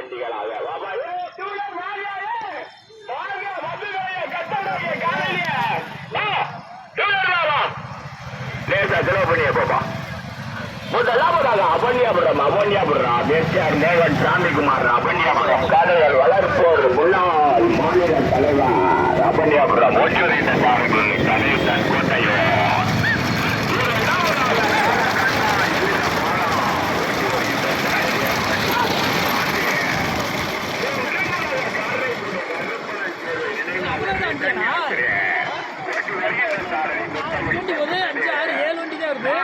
பண்டிகளாக லேசா செலவு பண்ணிய பாப்பா. முதலாவதாக அபன்யாபுரம் அபன்யாபுரா பேசியார் நேவன் சாமிக்குமார் அபன்யாபுரம் காதலர் வளர்ப்போர் முன்னாள் மாநில தலைவர் அபன்யாபுரம் மோச்சூரி வண்டி வந்து அஞ்சு ஆறு ஏழு வண்டி தான் வருது.